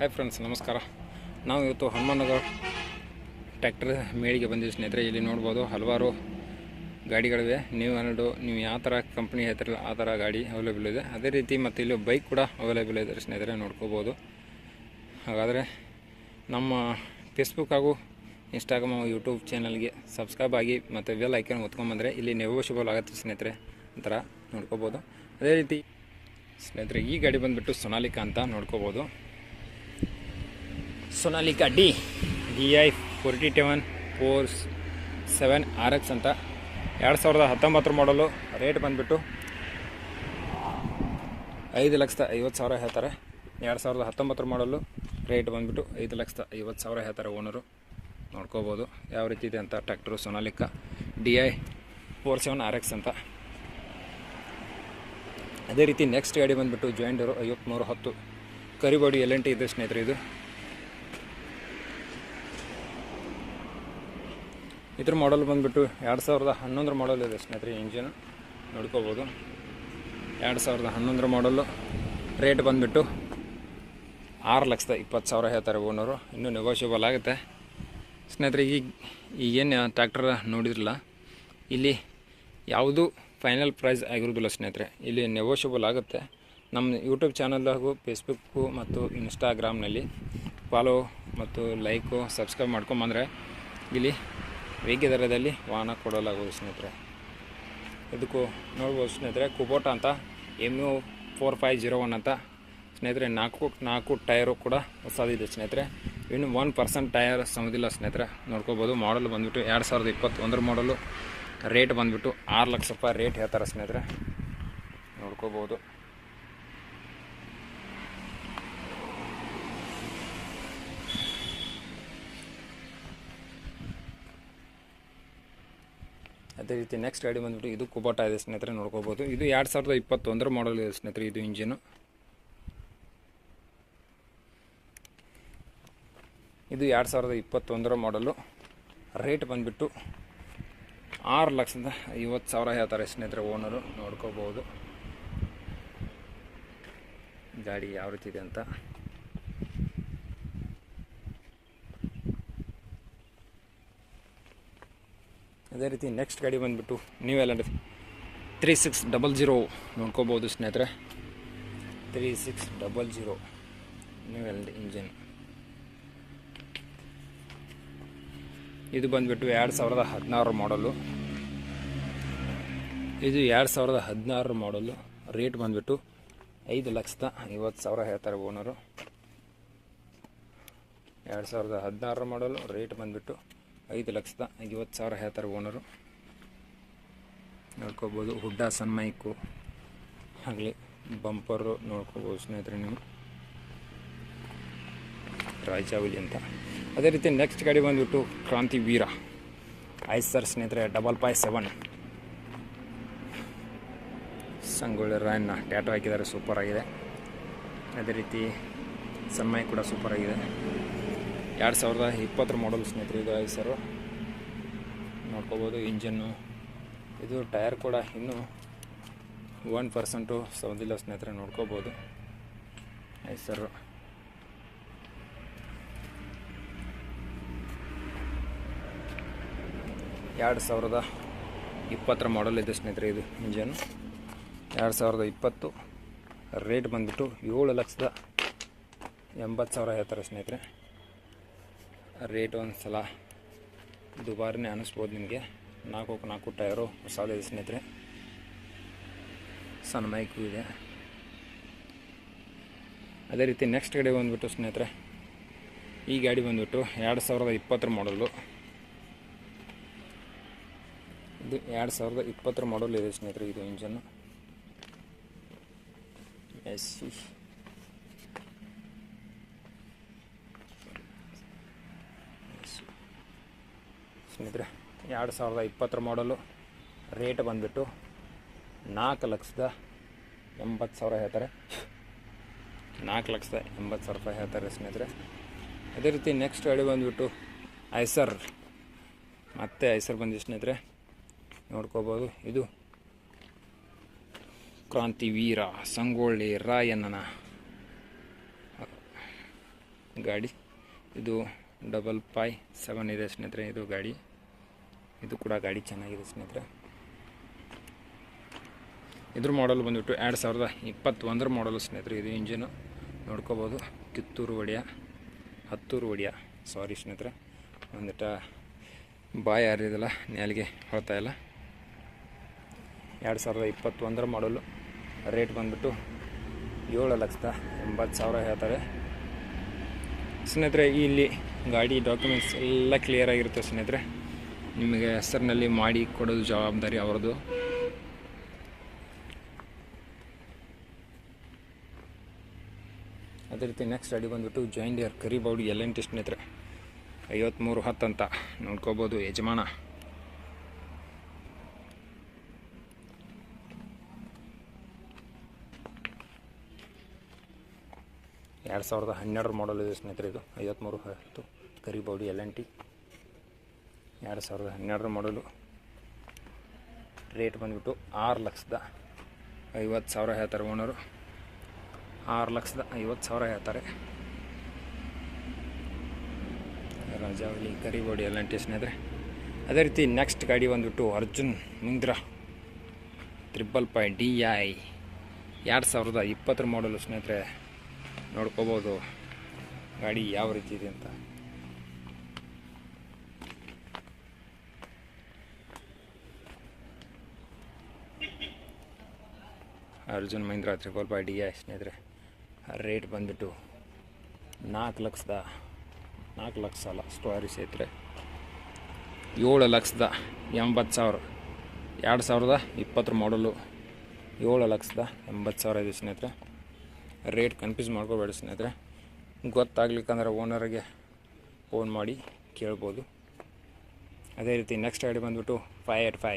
Hi friends ನಮಸ್ಕಾರ. ನಾವು ಇವತ್ತು ಹನುಮನಗರ ಟ್ಯಾಕ್ಟರ್ ಮೇಳಿಗೆ ಬಂದಿವಿ ಸ್ನೇಹಿತರೆ. ಇಲ್ಲಿ ನೋಡ್ಬೋದು ಹಲವಾರು ಗಾಡಿಗಳಿವೆ. ನೀವು ಅನ್ನೋದು ನೀವು ಯಾವ ಥರ ಕಂಪ್ನಿ ಹೇಳ್ತಿರಲ್ಲ, ಆ ಥರ ಗಾಡಿ ಅವೈಲೇಬಲ್ ಇದೆ. ಅದೇ ರೀತಿ ಮತ್ತು ಇಲ್ಲಿ ಬೈಕ್ ಕೂಡ ಅವೈಲೇಬಲ್ ಇದೆ ಸ್ನೇಹಿತರೆ, ನೋಡ್ಕೋಬೋದು. ಹಾಗಾದರೆ ನಮ್ಮ ಫೇಸ್ಬುಕ್ ಹಾಗೂ ಇನ್ಸ್ಟಾಗ್ರಾಮ್ ಹಾಗೂ ಯೂಟ್ಯೂಬ್ ಚಾನಲ್ಗೆ ಸಬ್ಸ್ಕ್ರೈಬ್ ಆಗಿ ಮತ್ತು ವೆಲ್ ಐಕನ್ ಒತ್ಕೊಂಬಂದರೆ ಇಲ್ಲಿ ನೆಗೋಷಿಯಬಲ್ ಆಗುತ್ತೆ ಸ್ನೇಹಿತರೆ ಒಂಥರ ನೋಡ್ಕೋಬೋದು. ಅದೇ ರೀತಿ ಸ್ನೇಹಿತರೆ, ಈ ಗಾಡಿ ಬಂದುಬಿಟ್ಟು ಸೊನಾಲಿಕಾ ಅಂತ ನೋಡ್ಕೋಬೋದು. Sonalika D D I forty seven four seven R X ಅಂತ. ಎರಡು ಸಾವಿರದ ಹತ್ತೊಂಬತ್ತರ ಮಾಡಲು ರೇಟ್ ಬಂದುಬಿಟ್ಟು ಐದು ಲಕ್ಷದ ಐವತ್ತು ಸಾವಿರ ಹೇಳ್ತಾರೆ. ಎರಡು ಸಾವಿರದ ಹತ್ತೊಂಬತ್ತರ ಮಾಡಲು ರೇಟ್ ಬಂದುಬಿಟ್ಟು ಐದು ಲಕ್ಷದ ಐವತ್ತು ಸಾವಿರ ಹೇಳ್ತಾರೆ ಓನರು ನೋಡ್ಕೋಬೋದು ಯಾವ ರೀತಿ ಇದೆ ಅಂತ tractor Sonalika D I four seven R X ಅಂತ. ಅದೇ ರೀತಿ ನೆಕ್ಸ್ಟ್ ಗಾಡಿ ಬಂದುಬಿಟ್ಟು ಜಾಯಿಂಡರು ಐವತ್ತ್ಮೂರು ಹತ್ತು. ಕರಿಬಾಡಿ ಎಲ್ ಎನ್ ಟಿ ಇದೆ ಸ್ನೇಹಿತರೆ ಇದು. ಇದ್ರ ಮಾಡಲ್ ಬಂದುಬಿಟ್ಟು ಎರಡು ಸಾವಿರದ ಹನ್ನೊಂದರ ಮಾಡಲ್ ಇದೆ ಸ್ನೇಹಿತರೆ ಇಂಜಿನ್ ನೋಡ್ಕೋಬೋದು. ಎರಡು ಸಾವಿರದ ಹನ್ನೊಂದರ ಮಾಡಲ್ಲು ರೇಟ್ ಬಂದುಬಿಟ್ಟು ಆರು ಲಕ್ಷದ ಇಪ್ಪತ್ತು ಸಾವಿರ ಹೇಳ್ತಾರೆ ಓನರು ಇನ್ನೂ ನೆಗೋಷಿಯಬಲ್ ಆಗುತ್ತೆ. ಸ್ನೇಹಿತರೆ, ಈಗ ಈಗೇನು ಟ್ರ್ಯಾಕ್ಟರ್ ನೋಡಿದ್ರಲ್ಲ, ಇಲ್ಲಿ ಯಾವುದು ಫೈನಲ್ ಪ್ರೈಸ್ ಆಗಿರೋದಿಲ್ಲ ಸ್ನೇಹಿತರೆ. ಇಲ್ಲಿ ನೆಗೋಷಿಯಬಲ್ ಆಗುತ್ತೆ. ನಮ್ಮ ಯೂಟ್ಯೂಬ್ ಚಾನಲ್ ಹಾಗೂ ಫೇಸ್ಬುಕ್ಕು ಮತ್ತು ಇನ್ಸ್ಟಾಗ್ರಾಮ್ನಲ್ಲಿ ಫಾಲೋ ಮತ್ತು ಲೈಕು ಸಬ್ಸ್ಕ್ರೈಬ್ ಮಾಡ್ಕೊಂಬಂದರೆ ಇಲ್ಲಿ ವೇಗ ದರದಲ್ಲಿ ವಾಹನ ಕೊಡಲಾಗುವುದು ಸ್ನೇಹಿತರೆ. ಇದಕ್ಕೂ ನೋಡ್ಬೋದು ಸ್ನೇಹಿತರೆ, ಕುಬೋಟ ಅಂತ M U four five zero one ಅಂತ ಸ್ನೇಹಿತರೆ, ನಾಲ್ಕು ನಾಲ್ಕು ಟೈರು ಕೂಡ ಹೊಸದಿದೆ ಸ್ನೇಹಿತರೆ. ಇನ್ನು ಒನ್ ಪರ್ಸೆಂಟ್ ಟೈರ್ ಸಮದಿಲ್ಲ ಸ್ನೇಹಿತರೆ. ನೋಡ್ಕೋಬೋದು ಮಾಡಲ್ ಬಂದುಬಿಟ್ಟು ಎರಡು ಸಾವಿರದ ಇಪ್ಪತ್ತೊಂದರ ಮಾಡಲು ರೇಟ್ ಬಂದುಬಿಟ್ಟು ಆರು ಲಕ್ಷ ರೂಪಾಯಿ ರೇಟ್ ಹೇಳ್ತಾರೆ ಸ್ನೇಹಿತರೆ. ನೋಡ್ಕೋಬೋದು. ಅದೇ ರೀತಿ ನೆಕ್ಸ್ಟ್ ಗಾಡಿ ಬಂದ್ಬಿಟ್ಟು ಇದು ಕುಬೋಟ ಇದೆ ಸ್ನೇಹಿತರೆ, ನೋಡ್ಕೋಬೋದು. ಇದು ಎರಡು ಸಾವಿರದ ಇಪ್ಪತ್ತೊಂದರ ಮಾಡಲ್ ಇದೆ ಸ್ನೇಹಿತರೆ, ಇದು ಇಂಜಿನು ಇದು ಎರಡು ಸಾವಿರದ ಇಪ್ಪತ್ತೊಂದರ ಮಾಡಲು ರೇಟ್ ಬಂದುಬಿಟ್ಟು ಆರು ಲಕ್ಷದ ಐವತ್ತು ಸಾವಿರ ಹೇಳ್ತಾರೆ ಸ್ನೇಹಿತರೆ ಓನರು ನೋಡ್ಕೋಬೋದು. ಗಾಡಿ ಯಾವ ರೀತಿ ಇದೆ ಅಂತ. ಅದೇ ರೀತಿ ನೆಕ್ಸ್ಟ್ ಗಾಡಿ ಬಂದುಬಿಟ್ಟು ನೀವೆಲ್ಲ ತ್ರೀ ಸಿಕ್ಸ್ ಡಬಲ್ ಜೀರೋ ನೋಡ್ಕೋಬೋದು ಸ್ನೇಹಿತರೆ. ತ್ರೀ ಸಿಕ್ಸ್ ಡಬಲ್ ಜೀರೋ ನೀವೆಲ್ಲ ಇಂಜಿನ್ ಇದು ಬಂದುಬಿಟ್ಟು ಎರಡು ಸಾವಿರದ ಹದಿನಾರು ಮಾಡಲು ಇದು ಎರಡು ಸಾವಿರದ ಹದಿನಾರು ಮಾಡಲು ರೇಟ್ ಬಂದುಬಿಟ್ಟು ಐದು ಲಕ್ಷದ ಐವತ್ತು ಸಾವಿರ ಹೇಳ್ತಾರೆ ಓನರು ಎರಡು ಸಾವಿರದ ಹದಿನಾರು ಮಾಡಲು ರೇಟ್ ಬಂದುಬಿಟ್ಟು ಐದು ಲಕ್ಷದ ಐವತ್ತು ಸಾವಿರ ಹೇಳ್ತಾರೆ ಓನರು ನೋಡ್ಕೋಬೋದು, ಹುಡ್ಡ ಸನ್ಮೈಕು ಆಗಲಿ ಬಂಪರು ನೋಡ್ಕೋಬೋದು ಸ್ನೇಹಿತರೆ ನೀವು. ರಾಜಾವಲಿ ಅಂತ. ಅದೇ ರೀತಿ ನೆಕ್ಸ್ಟ್ ಗಾಡಿ ಬಂದುಬಿಟ್ಟು ಕ್ರಾಂತಿ ವೀರ. ಐಸರ್ ಸ್ನೇಹಿತರೆ double five seven Sangolli Rayanna tattoo ಹಾಕಿದ್ದಾರೆ ಸೂಪರ್ ಆಗಿದೆ. ಅದೇ ರೀತಿ ಸನ್ಮೈ ಕೂಡ ಸೂಪರ್ ಆಗಿದೆ. ಎರಡು ಸಾವಿರದ ಇಪ್ಪತ್ತರ ಮಾಡಲ್ ಸ್ನೇಹಿತರೆ, ಇದು ಐಸರು ನೋಡ್ಕೋಬೋದು ಇಂಜನ್ನು. ಇದು ಟೈರ್ ಕೂಡ ಇನ್ನೂ ಒನ್ ಪರ್ಸೆಂಟು ಸೌದಿಲ್ಲ ಸ್ನೇಹಿತರೆ, ನೋಡ್ಕೋಬೋದು. ಐಸರು ಎರಡು ಸಾವಿರದ ಇಪ್ಪತ್ತರ ಮಾಡಲ್ ಇದೆ ಸ್ನೇಹಿತರೆ, ಇದು ಇಂಜನ್ ಎರಡು ಸಾವಿರದ ಇಪ್ಪತ್ತು ರೇಟ್ ಬಂದುಬಿಟ್ಟು ಏಳು ಲಕ್ಷದ ಎಂಬತ್ತು ಸಾವಿರ ಹೇಳ್ತಾರೆ ಸ್ನೇಹಿತರೆ. ರೇಟ್ ಒಂದು ಸಲ ದುಬಾರಿನೇ ಅನ್ನಿಸ್ಬೋದು ನಿಮಗೆ. ನಾಲ್ಕು ನಾಲ್ಕು ಟೈರು ಹೊಸದಿದೆ ಸ್ನೇಹಿತರೆ. ಸಣ್ಣ ಮೈಕು ಇದೆ. ಅದೇ ರೀತಿ ನೆಕ್ಸ್ಟ್ ಗಾಡಿ ಬಂದುಬಿಟ್ಟು ಸ್ನೇಹಿತರೆ, ಈ ಗಾಡಿ ಬಂದುಬಿಟ್ಟು ಎರಡು ಸಾವಿರದ ಇಪ್ಪತ್ತರ ಮಾಡಲು ಇದು ಎರಡು ಸಾವಿರದ ಇಪ್ಪತ್ತರ ಮಾಡಲ್ ಇದೆ ಸ್ನೇಹಿತರೆ, ಇದು ಇಂಜನ್ನು ಎಸ್ ಸ್ನೇಹಿತರೆ, ಎರಡು ಸಾವಿರದ ಇಪ್ಪತ್ತರ ಮಾಡಲು ರೇಟ್ ಬಂದುಬಿಟ್ಟು ನಾಲ್ಕು ಲಕ್ಷದ ಎಂಬತ್ತು ಸಾವಿರ ಹೇಳ್ತಾರೆ. ನಾಲ್ಕು ಲಕ್ಷದ ಎಂಬತ್ತು ಸಾವಿರ ರೂಪಾಯಿ ಹೇಳ್ತಾರೆ ಸ್ನೇಹಿತರೆ. ಅದೇ ರೀತಿ ನೆಕ್ಸ್ಟ್ ಗಾಡಿ ಬಂದುಬಿಟ್ಟು ಐಸರ್. ಮತ್ತೆ ಐಸರ್ ಬಂದಿದೆ ಸ್ನೇಹಿತರೆ. ನೋಡ್ಕೋಬೋದು, ಇದು ಕ್ರಾಂತಿ ವೀರ ಸಂಗೊಳ್ಳಿ ರಾಯಣ್ಣನ ಗಾಡಿ. ಇದು ಡಬಲ್ ಫೈ ಸೆವೆನ್ ಇದೆ ಸ್ನೇಹಿತರೆ, ಇದು ಗಾಡಿ. ಇದು ಕೂಡ ಗಾಡಿ ಚೆನ್ನಾಗಿದೆ ಸ್ನೇಹಿತರೆ. ಇದ್ರ ಮಾಡಲ್ ಬಂದುಬಿಟ್ಟು ಎರಡು ಸಾವಿರದ ಇಪ್ಪತ್ತೊಂದರ ಮಾಡಲು ಸ್ನೇಹಿತರೆ, ಇದು ಇಂಜಿನು ನೋಡ್ಕೋಬೋದು. ಕಿತ್ತೂರು ಒಡೆಯ, ಹತ್ತೂರು ಒಡೆಯ. ಸಾರಿ ಸ್ನೇಹಿತರೆ. ಒಂದಿಟ ಬಾಯಿ ನ್ಯಾಲಿಗೆ ಹೊಳ್ತಾ ಇಲ್ಲ. ಎರಡು ಸಾವಿರದ ಇಪ್ಪತ್ತೊಂದರ ಮಾಡಲು ರೇಟ್ ಬಂದುಬಿಟ್ಟು ಏಳು ಲಕ್ಷದ ಎಂಬತ್ತು ಸಾವಿರ ಹೇಳ್ತಾರೆ. ಸ್ನೇಹಿತರೆ, ಇಲ್ಲಿ ಗಾಡಿ ಡಾಕ್ಯುಮೆಂಟ್ಸ್ ಎಲ್ಲ ಕ್ಲಿಯರ್ ಆಗಿರುತ್ತೆ ಸ್ನೇಹಿತರೆ. ನಿಮಗೆ ಹೆಸರಿನಲ್ಲಿ ಮಾಡಿ ಕೊಡೋದು ಜವಾಬ್ದಾರಿ ಅವ್ರದ್ದು. ಅದೇ ರೀತಿ ನೆಕ್ಸ್ಟ್ ಅಡಿ ಬಂದುಬಿಟ್ಟು ಜಾಯಿಂಟ್ ಇಯರ್ ಕರಿ ಬೌಡಿ ಎಲ್ ಎನ್ ಟಿ ಸ್ನೇಹಿತರೆ. ಐವತ್ತ್ಮೂರು ಹತ್ತು ಅಂತ ನೋಡ್ಕೋಬೋದು ಯಜಮಾನ. ಎರಡು ಸಾವಿರದ ಹನ್ನೆರಡು ಮಾಡಲ್ ಇದೆ ಸ್ನೇಹಿತರೆ ಇದು. ಐವತ್ತ್ಮೂರು ಹತ್ತು ಕರಿ ಬೌಡಿ ಎಲ್ ಎನ್ ಟಿ ಎರಡು ಸಾವಿರದ ಹನ್ನೆರಡರ ಮಾಡಲು ರೇಟ್ ಬಂದುಬಿಟ್ಟು ಆರು ಲಕ್ಷದ ಐವತ್ತು ಸಾವಿರ ಹೇಳ್ತಾರೆ ಓನರು. ಆರು ಲಕ್ಷದ ಐವತ್ತು ಸಾವಿರ ಹೇಳ್ತಾರೆ. ರಾಜಾವಳಿ ಕರಿಗೋಡಿ ಎಲ್ಲ ಸ್ನೇಹಿತರೆ ಅದೇ ರೀತಿ ನೆಕ್ಸ್ಟ್ ಗಾಡಿ ಬಂದುಬಿಟ್ಟು Arjun Mahindra triple five D I ಎರಡು ಸಾವಿರದ ಇಪ್ಪತ್ತರ ಮಾಡಲು ಸ್ನೇಹಿತರೆ, ನೋಡ್ಕೋಬೋದು ಗಾಡಿ ಯಾವ ರೀತಿ ಇದೆ ಅಂತ. Arjun Mahindra triple five D I ಸ್ನೇಹಿತರೆ ರೇಟ್ ಬಂದುಬಿಟ್ಟು ನಾಲ್ಕು ಲಕ್ಷದ, ನಾಲ್ಕು ಲಕ್ಷ ಅಲ್ಲ ಸ್ಟೋರಿ ಸೇತ್ರೆ ಏಳು ಲಕ್ಷದ ಎಂಬತ್ತು ಸಾವಿರ, ಎರಡು ಸಾವಿರದ ಇಪ್ಪತ್ತರ ಮಾಡಲು ಏಳು ಲಕ್ಷದ ಎಂಬತ್ತು ಸಾವಿರ ಇದೆ ಸ್ನೇಹಿತರೆ. ರೇಟ್ ಕನ್ಫ್ಯೂಸ್ ಮಾಡ್ಕೋಬೇಡಿ ಸ್ನೇಹಿತರೆ. ಗೊತ್ತಾಗ್ಲಿಕ್ಕಂದ್ರೆ ಓನರಿಗೆ ಫೋನ್ ಮಾಡಿ ಕೇಳ್ಬೋದು. ಅದೇ ರೀತಿ ನೆಕ್ಸ್ಟ್ ಗಾಡಿ ಬಂದುಬಿಟ್ಟು ಫೈ ಏಟ್ ಫೈ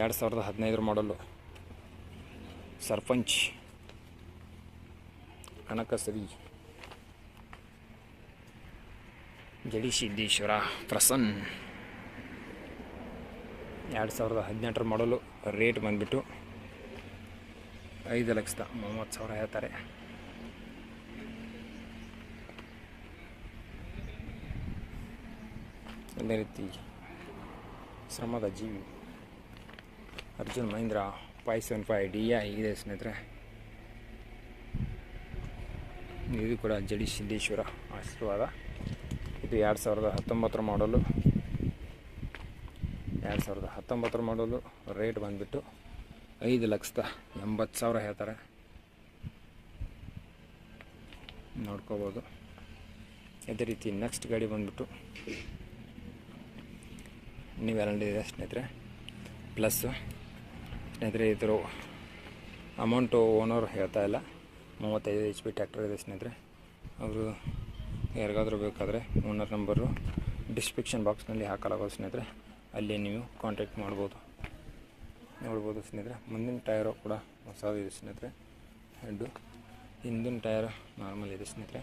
ಎರಡು ಸಾವಿರದ ಹದಿನೈದರ ಮಾಡಲು ಸರ್ಪಂಚ್. ಕನಕಸರಿ ಜಡಿಸಿದ್ದೇಶ್ವರ ಪ್ರಸನ್. ಎರಡು ಸಾವಿರದ ಹದಿನೆಂಟರ ಮಾಡಲು ರೇಟ್ ಬಂದುಬಿಟ್ಟು ಐದು ಲಕ್ಷದ ಮೂವತ್ತು ಸಾವಿರ ಹೇಳ್ತಾರೆ. ಅದೇ ರೀತಿ ಶ್ರಮದ ಜೀವಿ Arjun Mahindra five seven five D ಆಗಿದೆ ಸ್ನೇಹಿತರೆ. ಇದು ಕೂಡ ಜಡಿ ಸಿದ್ದೇಶ್ವರ ಆಶೀರ್ವಾದ. ಇದು ಎರಡು ಸಾವಿರದ ಹತ್ತೊಂಬತ್ತರ ಮಾಡಲು ಎರಡು ಸಾವಿರದ ಹತ್ತೊಂಬತ್ತರ ಮಾಡಲು ರೇಟ್ ಬಂದುಬಿಟ್ಟು ಐದು ಲಕ್ಷದ ಎಂಬತ್ತು ಸಾವಿರ ಹೇಳ್ತಾರೆ. ನೋಡ್ಕೋಬೋದು. ಅದೇ ರೀತಿ ನೆಕ್ಸ್ಟ್ ಗಾಡಿ ಬಂದುಬಿಟ್ಟು ನೀವೆಲ್ಲ ಸ್ನೇಹಿತರೆ. ಪ್ಲಸ್ಸು ಸ್ನೇಹಿತರೆ ಇದ್ರ ಅಮೌಂಟು ಓನರ್ ಹೇಳ್ತಾ ಇಲ್ಲ. ಮೂವತ್ತೈದು ಎಚ್ ಪಿ ಟ್ಯಾಕ್ಟರ್ ಇದೆ ಸ್ನೇಹಿತರೆ. ಅವರು ಯಾರಿಗಾದರೂ ಬೇಕಾದರೆ ಓನರ್ ನಂಬರು ಡಿಸ್ಕ್ರಿಪ್ಷನ್ ಬಾಕ್ಸ್ನಲ್ಲಿ ಹಾಕಲಾಗೋದು ಸ್ನೇಹಿತರೆ. ಅಲ್ಲಿ ನೀವು ಕಾಂಟ್ಯಾಕ್ಟ್ ಮಾಡ್ಬೋದು. ನೋಡ್ಬೋದು ಸ್ನೇಹಿತರೆ. ಮುಂದಿನ ಟೈರು ಕೂಡ ಹೊಸದಿದೆ ಸ್ನೇಹಿತರೆ. ಹೆಡ್ಡು ಹಿಂದಿನ ಟೈರ್ ನಾರ್ಮಲ್ ಇದೆ ಸ್ನೇಹಿತರೆ.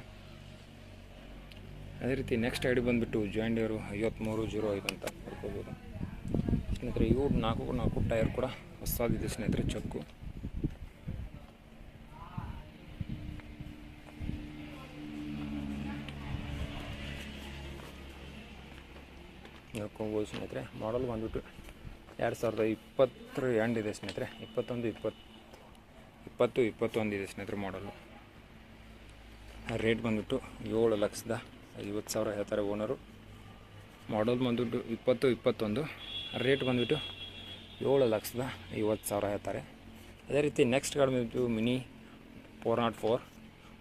ಅದೇ ರೀತಿ ನೆಕ್ಸ್ಟ್ ಐಡಿ ಬಂದುಬಿಟ್ಟು ಜಾಯಿಂಡಿಯರು ಐವತ್ತ್ಮೂರು ಜೀರೋ ಐದು ಅಂತ ನೋಡ್ಕೋಬೋದು. ಸ್ನೇಹಿತರೆ ಇವು ನಾಲ್ಕು ನಾಲ್ಕು ಟೈರ್ ಕೂಡ ಹೊಸದಿದೆ ಸ್ನೇಹಿತರೆ, ಚಕ್ಕು. ನೋಡ್ಕೊಬೋದು ಸ್ನೇಹಿತರೆ ಮಾಡಲ್ ಬಂದ್ಬಿಟ್ಟು ಎರಡು ಸಾವಿರದ ಇಪ್ಪತ್ತರ ಎಂಡ್ ಇದೆ ಸ್ನೇಹಿತರೆ, ಇಪ್ಪತ್ತೊಂದು, ಇಪ್ಪತ್ತು ಇಪ್ಪತ್ತು, ಇಪ್ಪತ್ತೊಂದು ಇದೆ ಸ್ನೇಹಿತರೆ ಮಾಡಲು ರೇಟ್ ಬಂದ್ಬಿಟ್ಟು ಏಳು ಲಕ್ಷದ ಐವತ್ತು ಸಾವಿರ ಹೇಳ್ತಾರೆ ಓನರು ಮಾಡಲ್ ಬಂದ್ಬಿಟ್ಟು ಇಪ್ಪತ್ತು, ಇಪ್ಪತ್ತೊಂದು ರೇಟ್ ಬಂದುಬಿಟ್ಟು ಏಳು ಲಕ್ಷದ ಐವತ್ತು ಸಾವಿರ ಹೇಳ್ತಾರೆ. ಅದೇ ರೀತಿ ನೆಕ್ಸ್ಟ್ ಗಾಡಿ ಬಂದುಬಿಟ್ಟು mini four nought four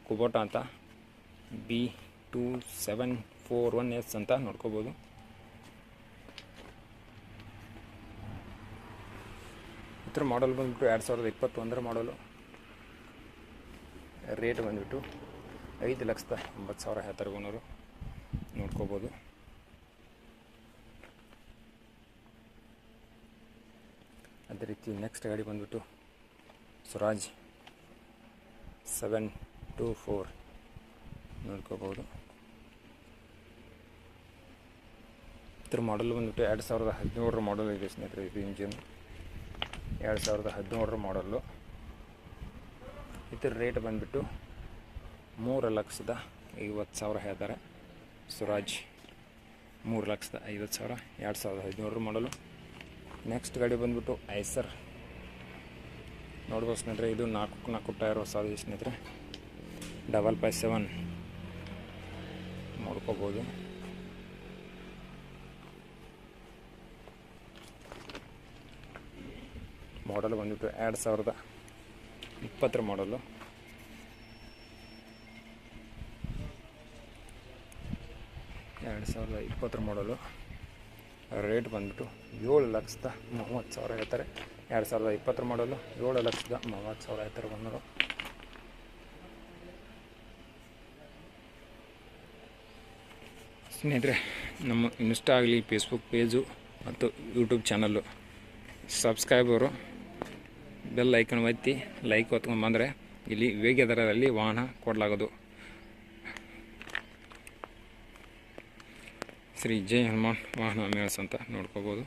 Kubota ಅಂತ B two seven four one S ಅಂತ ನೋಡ್ಕೋಬೋದು. ಇದ್ರ ಮಾಡಲ್ ಬಂದುಬಿಟ್ಟು ಎರಡು ಸಾವಿರದ ಇಪ್ಪತ್ತೊಂದರ ಮಾಡಲು ರೇಟ್ ಬಂದುಬಿಟ್ಟು ಐದು ಲಕ್ಷದ ಒಂಬತ್ತು ಸಾವಿರ ಹೇಳ್ತಾರೆ ಓನರು ನೋಡ್ಕೋಬೋದು. ಅದೇ ರೀತಿ ನೆಕ್ಸ್ಟ್ ಗಾಡಿ ಬಂದುಬಿಟ್ಟು ಸ್ವರಾಜ್ ಸೆವೆನ್ ಟೂ ಫೋರ್ ನೋಡ್ಕೋಬೋದು. ಇದ್ರ ಮಾಡಲ್ ಬಂದ್ಬಿಟ್ಟು ಎರಡು ಸಾವಿರದ ಹದಿನೇಳರ ಮಾಡಲ್ ಇದೆ ಸ್ನೇಹಿತರೆ, ಇದು ಇಂಜಿನ್ ಎರಡು ಸಾವಿರದ ಹದಿನೇಳರ ಮಾಡಲ್ಲು ಇದ್ರ ರೇಟ್ ಬಂದುಬಿಟ್ಟು ಮೂರು ಲಕ್ಷದ ಐವತ್ತು ಸಾವಿರ ಹೇಳ್ತಾರೆ. ಸ್ವರಾಜ್ ಮೂರು ಲಕ್ಷದ ಐವತ್ತು ಸಾವಿರ, ಎರಡು ಸಾವಿರದ ಹದಿನೇಳರ ಮಾಡಲು ನೆಕ್ಸ್ಟ್ ಗಾಡಿ ಬಂದ್ಬಿಟ್ಟು ಐಸರ್ ನೋಡ್ಬೋದು ಸ್ನೇಹಿತರೆ, ಇದು ನಾಲ್ಕು ನಾಲ್ಕು ಟೈರ್ ಹೊಸದು ಸ್ನೇಹಿತರೆ. ಡಬಲ್ ಫೈ ಸೆವೆನ್ ನೋಡ್ಕೋಬೋದು. ಮಾಡಲ್ ಬಂದ್ಬಿಟ್ಟು ಎರಡು ಸಾವಿರದ ಇಪ್ಪತ್ತರ ಮಾಡಲು ಎರಡು ಸಾವಿರದ ಇಪ್ಪತ್ತರ ಮಾಡಲು ರೇಟ್ ಬಂದ್ಬಿಟ್ಟು ಏಳು ಲಕ್ಷದ ಮೂವತ್ತು ಸಾವಿರ ಹೇಳ್ತಾರೆ. ಎರಡು ಸಾವಿರದ ಇಪ್ಪತ್ತರ ಮಾಡಲು ಏಳು ಲಕ್ಷದ ಮೂವತ್ತು ಸಾವಿರ ಹೇಳ್ತಾರೆ ಬಂದರು. ಸ್ನೇಹಿತರೆ, ನಮ್ಮ ಇನ್ಸ್ಟಾ ಆಗಲಿ ಫೇಸ್ಬುಕ್ ಪೇಜು ಮತ್ತು YouTube channel subscriber bell icon ಒತ್ತಿ, ಲೈಕ್ ಹೊತ್ಕೊಂಡು ಬಂದರೆ ಇಲ್ಲಿ ವೇಗ ದರದಲ್ಲಿ ವಾಹನ ಕೊಡಲಾಗೋದು. ಶ್ರೀ ಜೈ ಹನುಮಾನ್ ವಾಹನ ಮೇಳಸ್ ಅಂತ ನೋಡ್ಕೋಬೋದು.